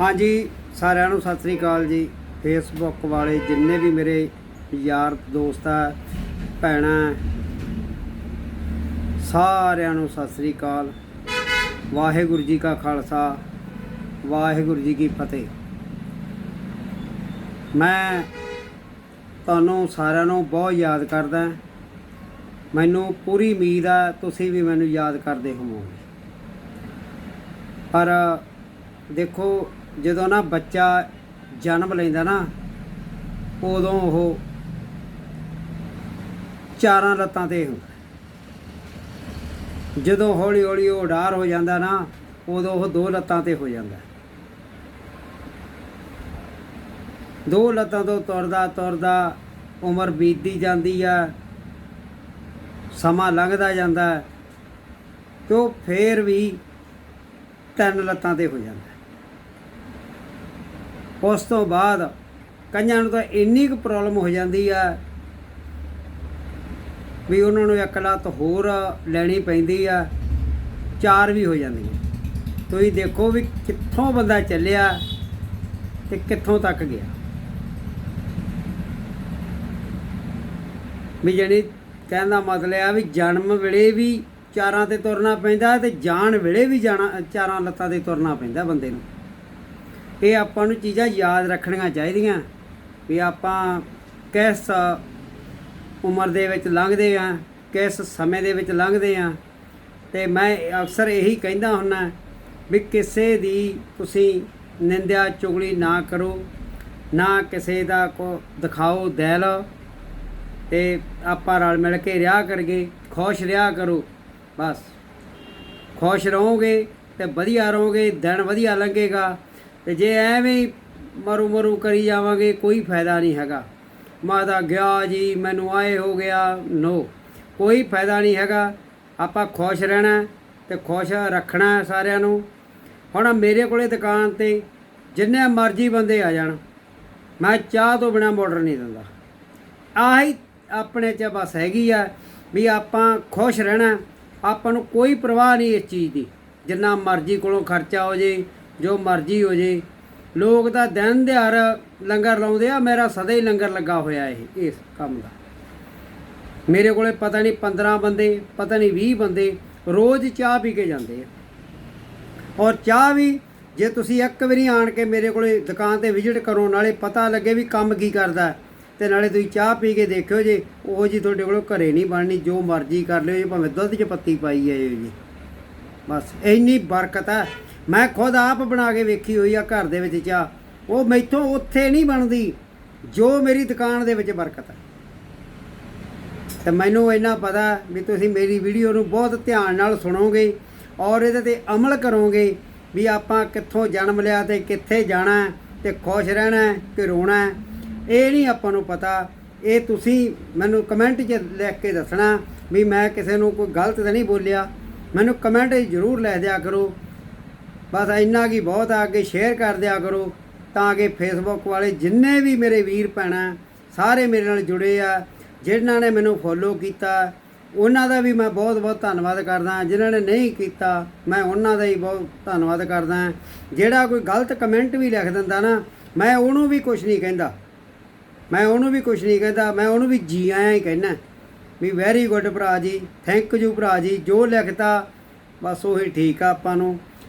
ਹਾਂਜੀ, ਸਾਰਿਆਂ ਨੂੰ ਸਤਿ ਸ੍ਰੀ ਅਕਾਲ ਜੀ। ਫੇਸਬੁੱਕ ਵਾਲੇ ਜਿੰਨੇ ਵੀ ਮੇਰੇ ਯਾਰ ਦੋਸਤ ਆ, ਭੈਣਾਂ, ਸਾਰਿਆਂ ਨੂੰ ਸਤਿ ਸ੍ਰੀ ਅਕਾਲ। ਵਾਹਿਗੁਰੂ ਜੀ ਕਾ ਖਾਲਸਾ, ਵਾਹਿਗੁਰੂ ਜੀ ਕੀ ਫਤਿਹ। ਮੈਂ ਤੁਹਾਨੂੰ ਸਾਰਿਆਂ ਨੂੰ ਬਹੁਤ ਯਾਦ ਕਰਦਾ ਮੈਨੂੰ ਪੂਰੀ ਉਮੀਦ ਆ, ਤੁਸੀਂ ਵੀ ਮੈਨੂੰ ਯਾਦ ਕਰਦੇ ਹੋਵੋਗੇ। ਪਰ ਦੇਖੋ ਜਦੋਂ ਨਾ ਬੱਚਾ ਜਨਮ ਲੈਂਦਾ ਨਾ ਉਦੋਂ ਉਹ ਚਾਰਾਂ ਲੱਤਾਂ ਤੇ ਹੁੰਦਾ। ਜਦੋਂ ਹੌਲੀ ਹੌਲੀ ਉਹ ਉਡਾਰ ਹੋ ਜਾਂਦਾ ਨਾ ਉਦੋਂ ਉਹ ਦੋ ਲੱਤਾਂ ਤੇ ਹੋ ਜਾਂਦਾ। ਦੋ ਲੱਤਾਂ ਤੋਂ ਤੁਰਦਾ ਤੁਰਦਾ ਉਮਰ ਬੀਤਦੀ ਜਾਂਦੀ ਆ ਸਮਾਂ ਲੰਘਦਾ ਜਾਂਦਾ ਹੈ, ਤੇ ਉਹ ਫੇਰ ਵੀ ਤਿੰਨ ਲੱਤਾਂ ਤੇ ਹੋ ਜਾਂਦਾ। ਉਸ ਤੋਂ ਬਾਅਦ ਕਈਆਂ ਨੂੰ ਤਾਂ ਇੰਨੀ ਕੁ ਪ੍ਰੋਬਲਮ ਹੋ ਜਾਂਦੀ ਆ ਵੀ ਉਹਨਾਂ ਨੂੰ ਇੱਕ ਲੱਤ ਹੋਰ ਲੈਣੀ ਪੈਂਦੀ ਆ, ਚਾਰ ਵੀ ਹੋ ਜਾਂਦੀ ਹੈ ਤੁਸੀਂ ਦੇਖੋ ਵੀ ਕਿੱਥੋਂ ਬੰਦਾ ਚੱਲਿਆ ਤੇ ਕਿੱਥੋਂ ਤੱਕ ਗਿਆ। ਵੀ ਜਿਹੜੀ ਕਹਿਣ ਦਾ ਮਤਲਬ ਆ ਵੀ ਜਨਮ ਵੇਲੇ ਵੀ ਚਾਰਾਂ ਤੇ ਤੁਰਨਾ ਪੈਂਦਾ ਤੇ ਜਾਣ ਵੇਲੇ ਵੀ ਜਾਣਾ, ਚਾਰਾਂ ਲੱਤਾਂ ਤੇ ਤੁਰਨਾ ਪੈਂਦਾ ਬੰਦੇ ਨੂੰ। ਇਹ ਆਪਾਂ ਨੂੰ ਚੀਜ਼ਾਂ ਯਾਦ ਰੱਖਣੀਆਂ ਚਾਹੀਦੀਆਂ ਵੀ ਆਪਾਂ ਕਿਸ ਉਮਰ ਦੇ ਵਿੱਚ ਲੰਘਦੇ ਆ ਕਿਸ ਸਮੇਂ ਦੇ ਵਿੱਚ ਲੰਘਦੇ ਆ ਤੇ ਮੈਂ ਅਕਸਰ ਇਹੀ ਕਹਿੰਦਾ ਹੁੰਨਾ ਵੀ ਕਿਸੇ ਦੀ ਤੁਸੀਂ ਨਿੰਦਿਆ, ਚੁਗਲੀ ਨਾ ਕਰੋ, ਨਾ ਕਿਸੇ ਦਾ ਕੋ ਦਿਖਾਓ ਦਿਲ ਤੇ ਆਪਾਂ ਰਲ ਮਿਲ ਕੇ ਰਿਹਾ ਕਰਗੇ ਖੁਸ਼ ਰਿਹਾ ਕਰੋ, ਬਸ। ਖੁਸ਼ ਰਹੋਗੇ ਤੇ ਵਧੀਆ ਰਹੋਗੇ, ਦਿਨ ਵਧੀਆ ਲੰਘੇਗਾ। ਤੇ ਜੇ ਐਵੇਂ ਹੀ ਮਰੂ ਮਰੂ ਕਰੀ ਜਾਵਾਂਗੇ, ਕੋਈ ਫਾਇਦਾ ਨਹੀਂ ਹੈਗਾ। ਮਾਤਾ ਗਿਆ ਜੀ, ਮੈਨੂੰ ਆਏ ਹੋ ਗਿਆ, ਨੋ। ਕੋਈ ਫਾਇਦਾ ਨਹੀਂ ਹੈਗਾ। ਆਪਾਂ ਖੁਸ਼ ਰਹਿਣਾ ਤੇ ਖੁਸ਼ ਰੱਖਣਾ ਸਾਰਿਆਂ ਨੂੰ। ਹੁਣ ਮੇਰੇ ਕੋਲੇ ਦੁਕਾਨ ਤੇ ਜਿੰਨੇ ਮਰਜ਼ੀ ਬੰਦੇ ਆ ਜਾਣ, ਮੈਂ ਚਾਹ ਤੋਂ ਬਿਨਾ ਮੋਟਰ ਨਹੀਂ ਦਿੰਦਾ। ਆਹੀ ਆਪਣੇ ਚ ਬਸ ਹੈਗੀ ਆ ਵੀ ਆਪਾਂ ਖੁਸ਼ ਰਹਿਣਾ ਆਪਾਂ ਨੂੰ ਕੋਈ ਪਰਵਾਹ ਨਹੀਂ ਇਸ ਚੀਜ਼ ਦੀ। ਜਿੰਨਾ ਮਰਜ਼ੀ ਕੋਲੋਂ ਖਰਚਾ ਹੋ ਜੇ ਜੋ ਮਰਜ਼ੀ ਹੋ ਜੇ। ਲੋਕ ਤਾਂ ਦਿਨ ਦਿਹਾੜ ਲੰਗਰ ਲਾਉਂਦੇ ਆ ਮੇਰਾ ਸਦਾ ਹੀ ਲੰਗਰ ਲੱਗਾ ਹੋਇਆ ਇਹ ਇਸ ਕੰਮ ਦਾ। ਮੇਰੇ ਕੋਲੇ ਪਤਾ ਨਹੀਂ 15 ਬੰਦੇ ਪਤਾ ਨਹੀਂ 20 ਬੰਦੇ ਰੋਜ਼ ਚਾਹ ਪੀ ਕੇ ਜਾਂਦੇ ਆ। ਔਰ ਚਾਹ ਵੀ ਜੇ ਤੁਸੀਂ ਇੱਕ ਵਾਰੀ ਆਣ ਕੇ ਮੇਰੇ ਕੋਲੇ ਦੁਕਾਨ ਤੇ ਵਿਜ਼ਿਟ ਕਰੋ ਨਾਲੇ ਪਤਾ ਲੱਗੇ ਵੀ ਕੰਮ ਕੀ ਕਰਦਾ ਹੈ, ਤੇ ਨਾਲੇ ਤੁਸੀਂ ਚਾਹ ਪੀ ਕੇ ਦੇਖਿਓ ਜੇ ਉਹ ਜੀ ਤੁਹਾਡੇ ਕੋਲੋਂ ਘਰੇ ਨਹੀਂ ਬਣਨੀ ਜੋ ਮਰਜ਼ੀ ਕਰ ਲਿਓ ਜੇ ਭਾਵੇਂ ਦੁੱਧ 'ਚ ਪੱਤੀ ਪਾਈ ਹੈ ਜੀ। ਬਸ ਇੰਨੀ ਬਰਕਤ ਹੈ। ਮੈਂ ਖੁਦ ਆਪ ਬਣਾ ਕੇ ਵੇਖੀ ਹੋਈ ਆ ਘਰ ਦੇ ਵਿੱਚ ਚਾਹ ਉਹ ਮੈਥੋਂ ਉੱਥੇ ਨਹੀਂ ਬਣਦੀ, ਜੋ ਮੇਰੀ ਦੁਕਾਨ ਦੇ ਵਿੱਚ ਬਰਕਤ ਹੈ ਤੇ ਮੈਨੂੰ ਇੰਨਾ ਪਤਾ ਵੀ ਤੁਸੀਂ ਮੇਰੀ ਵੀਡੀਓ ਨੂੰ ਬਹੁਤ ਧਿਆਨ ਨਾਲ ਸੁਣੋਗੇ ਔਰ ਇਹਦੇ ਤੇ ਅਮਲ ਕਰੋਗੇ ਵੀ ਆਪਾਂ ਕਿੱਥੋਂ ਜਨਮ ਲਿਆ ਤੇ ਕਿੱਥੇ ਜਾਣਾ ਹੈ ਤੇ ਖੁਸ਼ ਰਹਿਣਾ ਕਿ ਰੋਣਾ ਇਹ ਨਹੀਂ ਆਪਾਂ ਨੂੰ ਪਤਾ। ਇਹ ਤੁਸੀਂ ਮੈਨੂੰ ਕਮੈਂਟ 'ਚ ਲਿਖ ਕੇ ਦੱਸਣਾ ਵੀ ਮੈਂ ਕਿਸੇ ਨੂੰ ਕੋਈ ਗਲਤ ਤਾਂ ਨਹੀਂ ਬੋਲਿਆ। ਮੈਨੂੰ ਕਮੈਂਟ ਜ਼ਰੂਰ ਲੈ ਦਿਆ ਕਰੋ। ਬਸ ਇੰਨਾ ਕੀ ਬਹੁਤ ਆ, ਅੱਗੇ ਸ਼ੇਅਰ ਕਰ ਦਿਆ ਕਰੋ, ਤਾਂ ਕਿ ਫੇਸਬੁੱਕ ਵਾਲੇ ਜਿੰਨੇ ਵੀ ਮੇਰੇ ਵੀਰ ਭੈਣਾਂ, ਸਾਰੇ ਮੇਰੇ ਨਾਲ ਜੁੜੇ ਆ, ਜਿਨ੍ਹਾਂ ਨੇ ਮੈਨੂੰ ਫੋਲੋ ਕੀਤਾ, ਉਹਨਾਂ ਦਾ ਵੀ ਮੈਂ ਬਹੁਤ ਬਹੁਤ ਧੰਨਵਾਦ ਕਰਦਾ ਜਿਨ੍ਹਾਂ ਨੇ ਨਹੀਂ ਕੀਤਾ, ਮੈਂ ਉਹਨਾਂ ਦਾ ਹੀ ਬਹੁਤ ਧੰਨਵਾਦ ਕਰਦਾ ਜਿਹੜਾ ਕੋਈ ਗਲਤ ਕਮੈਂਟ ਵੀ ਲਿਖ ਦਿੰਦਾ ਨਾ, ਮੈਂ ਉਹਨੂੰ ਵੀ ਕੁਝ ਨਹੀਂ ਕਹਿੰਦਾ। ਮੈਂ ਉਹਨੂੰ ਵੀ ਕੁਝ ਨਹੀਂ ਕਹਿੰਦਾ, ਮੈਂ ਉਹਨੂੰ ਵੀ ਜੀ ਆਇਆਂ ਹੀ ਕਹਿਣਾ ਵੀ ਵੈਰੀ ਗੁੱਡ ਭਰਾ ਜੀ ਥੈਂਕ ਯੂ ਭਰਾ ਜੀ, ਜੋ ਲਿਖਤਾ, ਬਸ ਉਹੀ ਠੀਕ ਆ ਆਪਾਂ ਨੂੰ।